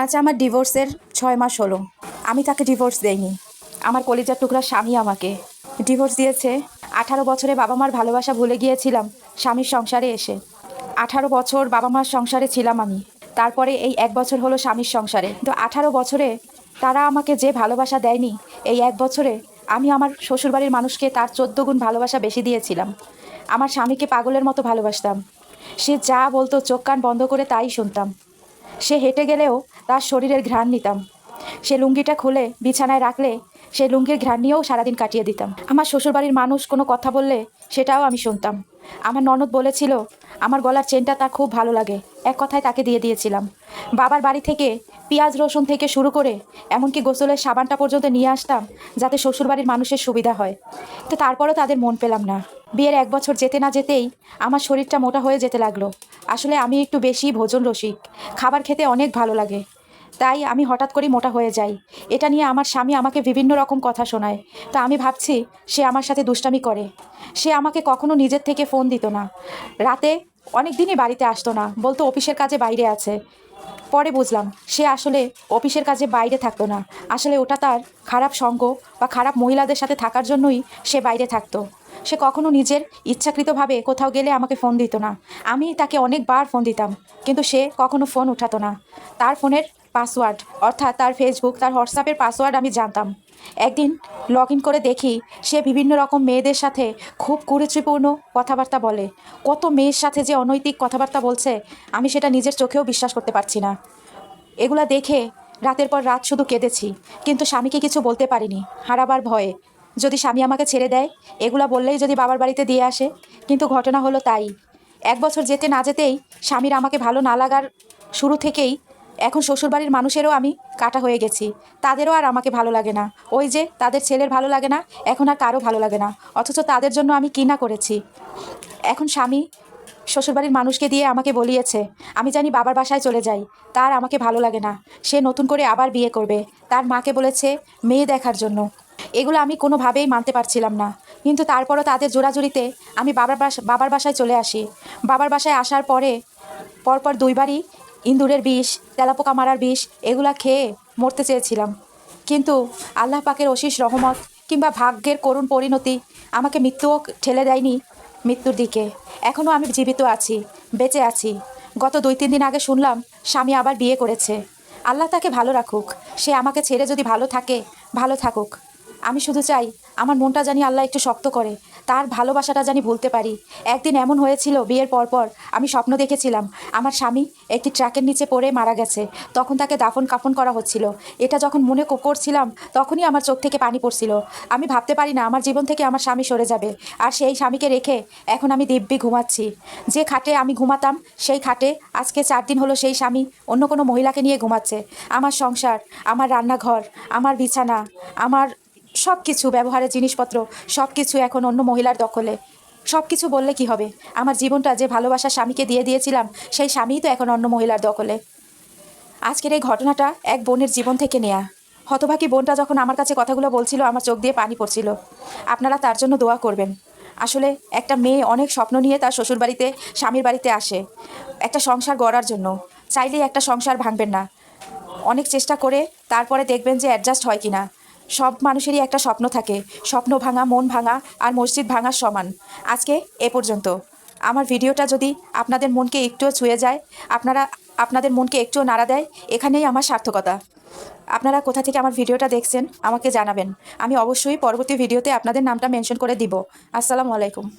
আজ আমার ডিভোর্সের ছয় মাস হলো। আমি তাকে ডিভোর্স দেইনি। আমার কলিজার টুকরা স্বামী আমাকে। ডিভোর্স দিয়েছে। আঠারো বছরে বাবা মার ভালোবাসা ভুলে গিয়েছিলাম স্বামীর সংসারে এসে। আঠারো বছর বাবা মার সংসারে ছিলাম আমি। তারপরে এই এক বছর হলো স্বামীর সংসারে। তো আঠারো বছরে তারা আমাকে যে ভালোবাসা দেয়নি, এই এক বছরে আমি আমার শ্বশুরবাড়ির মানুষকে তার চোদ্দ গুণ ভালোবাসা বেশি দিয়েছিলাম। আমার স্বামীকে পাগলের মতো ভালোবাসতাম। সে যা বলতো চোখ কান বন্ধ করে তাই শুনতাম। সে হেঁটে গেলেও তার শরীরের ঘ্রাণ নিতাম। সে লুঙ্গিটা খুলে বিছানায় রাখলে সেই লুঙ্গির ঘ্রাণ নিয়েও সারাদিন কাটিয়ে দিতাম। আমার শ্বশুরবাড়ির মানুষ কোনো কথা বললে সেটাও আমি শুনতাম। আমার ননদ বলেছিল, আমার গলার চেনটা তার খুব ভালো লাগে। এক কথায় তাকে দিয়ে দিয়েছিলাম। বাবার বাড়ি থেকে পেঁয়াজ, রসুন থেকে শুরু করে এমনকি গোসলের সাবানটা পর্যন্ত নিয়ে আসতাম যাতে শ্বশুরবাড়ির মানুষের সুবিধা হয়। তো তারপরও তাদের মন পেলাম না। বিয়ের এক বছর যেতে না যেতেই আমার শরীরটা মোটা হয়ে যেতে লাগল। আসলে আমি একটু বেশি ভোজন রসিক খাবার খেতে অনেক ভালো লাগে। তাই আমি হঠাৎ করেই মোটা হয়ে যাই। এটা নিয়ে আমার স্বামী আমাকে বিভিন্ন রকম কথা শোনায়। তা আমি ভাবছি, সে আমার সাথে দুষ্টামি করে। সে আমাকে কখনো নিজের থেকে ফোন দিত না। রাতে অনেক দিনই বাড়িতে আসতো না, বলতো অফিসের কাজে বাইরে আছে। পরে বুঝলাম, সে আসলে অফিসের কাজে বাইরে থাকতো না। আসলে ওটা তার খারাপ সঙ্গ বা খারাপ মহিলাদের সাথে থাকার জন্যই সে বাইরে থাকতো। সে কখনো নিজের ইচ্ছাকৃতভাবে কোথাও গেলে আমাকে ফোন দিত না। আমি তাকে অনেকবার ফোন দিতাম, কিন্তু সে কখনো ফোন উঠাতো না। তার ফোনের পাসওয়ার্ড অর্থাৎ তার ফেসবুক তার হোয়াটসঅ্যাপের পাসওয়ার্ড আমি জানতাম। একদিন লগ ইন করে দেখি, সে বিভিন্ন রকম মেয়েদের সাথে খুব কুরুচিপূর্ণ কথাবার্তা বলে। কত মেয়ের সাথে যে অনৈতিক কথাবার্তা বলছে, আমি সেটা নিজের চোখেও বিশ্বাস করতে পারছি না। এগুলা দেখে রাতের পর রাত শুধু কেঁদেছি, কিন্তু স্বামীকে কিছু বলতে পারিনি। হারাবার ভয়ে যদি স্বামী আমাকে ছেড়ে দেয়, এগুলা বললেই যদি বাবার বাড়িতে দিয়ে আসে। কিন্তু ঘটনা হলো তাই। এক বছর যেতে না যেতেই স্বামীর আমাকে ভালো না লাগার শুরু থেকেই এখন শ্বশুরবাড়ির মানুষেরও আমি কাটা হয়ে গেছি। তাদেরও আর আমাকে ভালো লাগে না। ওই যে তাদের ছেলের ভালো লাগে না, এখন আর কারও ভালো লাগে না। অথচ তাদের জন্য আমি কী না করেছি? এখন স্বামী শ্বশুরবাড়ির মানুষকে দিয়ে আমাকে বলিয়েছে, আমি জানি বাবার বাসায় চলে যাই। তার আমাকে ভালো লাগে না। সে নতুন করে আবার বিয়ে করবে। তার মাকে বলেছে, মেয়ে দেখার জন্য। এগুলো আমি কোনোভাবেই মানতে পারছিলাম না। কিন্তু তারপরও তাদের জোরাজুরিতে আমি বাবার বাসা বাবার বাসায় চলে আসি। বাবার বাসায় আসার পরে পরপর দুইবারই ইঁদুরের বিষ তেলাপোকা মারার বিষ, এগুলা খেয়ে মরতে চেয়েছিলাম। কিন্তু আল্লাহ পাকের অশিস রহমত কিংবা ভাগ্যের করুণ পরিণতি আমাকে মৃত্যুও ঠেলে দেয়নি মৃত্যুর দিকে। এখনও আমি জীবিত আছি, বেঁচে আছি। গত দুই তিন দিন আগে শুনলাম স্বামী আবার বিয়ে করেছে। আল্লাহ তাকে ভালো রাখুক। সে আমাকে ছেড়ে যদি ভালো থাকে, ভালো থাকুক। আমি শুধু চাই, আমার মনটা জানি আল্লাহ একটু শক্ত করে, তার ভালোবাসাটা জানি ভুলতে পারি। একদিন এমন হয়েছিল, বিয়ের পরপর আমি স্বপ্ন দেখেছিলাম, আমার স্বামী একটি ট্রাকের নিচে পড়ে মারা গেছে, তখন তাকে দাফন কাফন করা হচ্ছিল। এটা যখন মনে করছিলাম, তখনই আমার চোখ থেকে পানি পড়ছিল। আমি ভাবতে পারি না, আমার জীবন থেকে আমার স্বামী সরে যাবে, আর সেই স্বামীকে রেখে এখন আমি দিব্যি ঘুমাচ্ছি। যে খাটে আমি ঘুমাতাম, সেই খাটে আজকে চার দিন হলো সেই স্বামী অন্য কোনো মহিলাকে নিয়ে ঘুমাচ্ছে। আমার সংসার, আমার রান্নাঘর, আমার বিছানা, আমার সব কিছু ব্যবহারের জিনিসপত্র সব কিছু এখন অন্য মহিলার দখলে। সব কিছু বললে কি হবে? আমার জীবনটা যে ভালোবাসা স্বামীকে দিয়ে দিয়েছিলাম, সেই স্বামীই তো এখন অন্য মহিলার দখলে। আজকের এই ঘটনাটা এক বোনের জীবন থেকে নেয়া। হতভাগী বোনটা যখন আমার কাছে কথাগুলো বলছিল, আমার চোখ দিয়ে পানি পড়ছিল। আপনারা তার জন্য দোয়া করবেন। আসলে একটা মেয়ে অনেক স্বপ্ন নিয়ে তার শ্বশুরবাড়িতে, স্বামীর বাড়িতে আসে। একটা সংসার গড়ার জন্য। চাইলেই একটা সংসার ভাঙবেন না। অনেক চেষ্টা করে তারপরে দেখবেন যে অ্যাডজাস্ট হয় কি না সব মানুষেরই একটা স্বপ্ন থাকে। স্বপ্ন ভাঙা, মন ভাঙা আর মসজিদ ভাঙার সমান। আজকে এ পর্যন্ত। আমার ভিডিওটা যদি আপনাদের মনকে একটুও ছুঁয়ে যায়, আপনারা, আপনাদের মনকে একটুও নাড়া দেয়, এখানেই আমার সার্থকতা। আপনারা কোথা থেকে আমার ভিডিওটা দেখছেন, আমাকে জানাবেন। আমি অবশ্যই পরবর্তী ভিডিওতে আপনাদের নামটা মেনশন করে দিব। আসসালামু আলাইকুম।